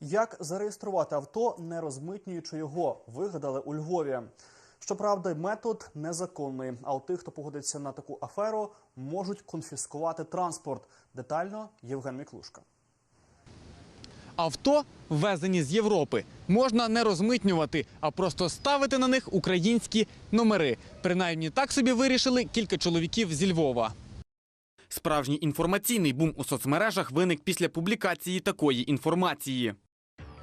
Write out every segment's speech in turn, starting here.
Як зареєструвати авто, не розмитнюючи його, вигадали у Львові. Щоправда, метод незаконний. А у тих, хто погодиться на таку аферу, можуть конфіскувати транспорт. Детально Євген Міклушка. Авто, ввезені з Європи, можна не розмитнювати, а просто ставити на них українські номери. Принаймні так собі вирішили кілька чоловіків зі Львова. Справжній інформаційний бум у соцмережах виник після публікації такої інформації.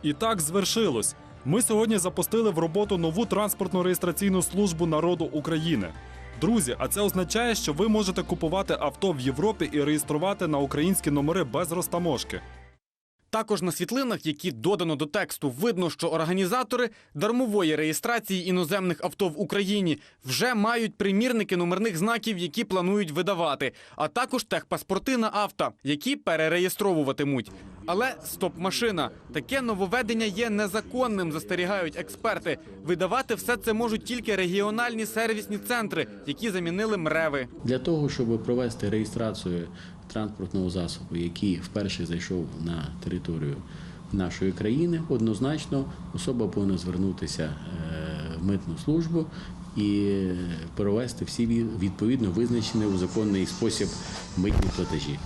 І так звершилось. Ми сьогодні запустили в роботу нову транспортну реєстраційну службу народу України. Друзі, а це означає, що ви можете купувати авто в Європі і реєструвати на українські номери без розтаможки. Також на світлинах, які додано до тексту, видно, що організатори дармової реєстрації іноземних авто в Україні вже мають примірники номерних знаків, які планують видавати, а також техпаспорти на авто, які перереєстровуватимуть. Але стоп-машина. Таке нововведення є незаконним, застерігають експерти. Видавати все це можуть тільки регіональні сервісні центри, які замінили мреви. Для того, щоб провести реєстрацію транспортного засобу, який вперше зайшов на територію нашої країни, однозначно особа повинна звернутися е, в митну службу і провести всі ві- відповідно визначені у законний спосіб митні платежі.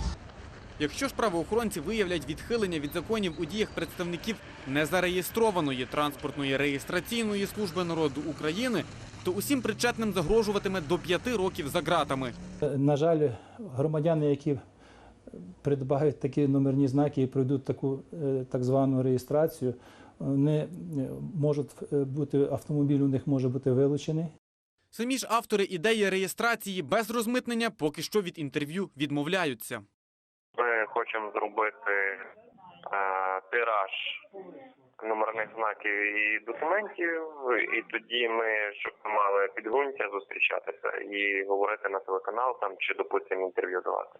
Якщо ж правоохоронці виявлять відхилення від законів у діях представників незареєстрованої транспортної реєстраційної служби народу України, то усім причетним загрожуватиме до п'яти років за ґратами. На жаль, громадяни, які придбають такі номерні знаки і пройдуть таку е, так звану реєстрацію, вони е, можуть е, бути автомобіль у них може бути вилучений. Самі ж автори ідеї реєстрації без розмитнення поки що від інтерв'ю відмовляються. Хочемо зробити е, тираж номерних знаків і документів, і тоді ми, щоб мали підґрунтя зустрічатися і говорити на телеканал там чи допустимо інтерв'ю давати.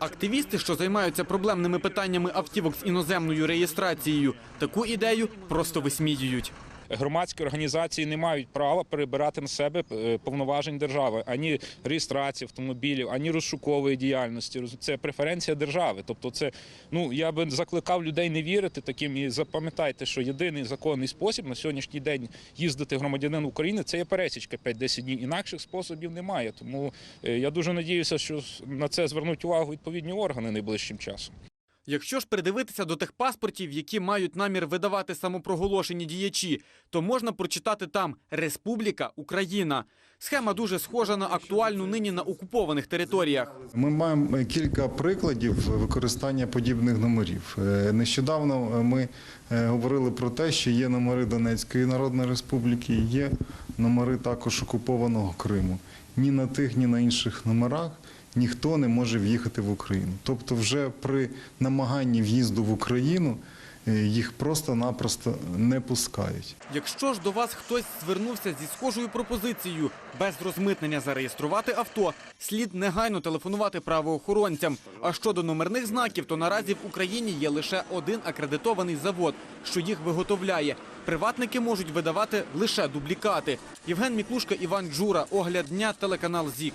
Активісти, що займаються проблемними питаннями автівок з іноземною реєстрацією, таку ідею просто висміюють. Громадські організації не мають права перебирати на себе е, повноважень держави ані реєстрації автомобілів, ані розшукової діяльності. Це преференція держави. Тобто, це ну я би закликав людей не вірити таким і запам'ятайте, що єдиний законний спосіб на сьогоднішній день їздити громадянин України це є пересічка 5-10 днів. Інакших способів немає. Тому е, я дуже надіюся, що на це звернуть увагу відповідні органи найближчим часом. Якщо ж придивитися до тих паспортів, які мають намір видавати самопроголошені діячі, то можна прочитати там Республіка Україна. Схема дуже схожа на актуальну нині на окупованих територіях. Ми маємо кілька прикладів використання подібних номерів. Е, Нещодавно ми е, говорили про те, що є номери Донецької Народної Республіки, є номери також окупованого Криму. Ні на тих, ні на інших номерах ніхто не може в'їхати в Україну. Тобто, вже при намаганні в'їзду в Україну е, їх просто-напросто не пускають. Якщо ж до вас хтось звернувся зі схожою пропозицією без розмитнення зареєструвати авто, слід негайно телефонувати правоохоронцям. А щодо номерних знаків, то наразі в Україні є лише один акредитований завод, що їх виготовляє. Приватники можуть видавати лише дублікати. Євген Міклушка, Іван Джура, огляд дня, телеканал ЗІК.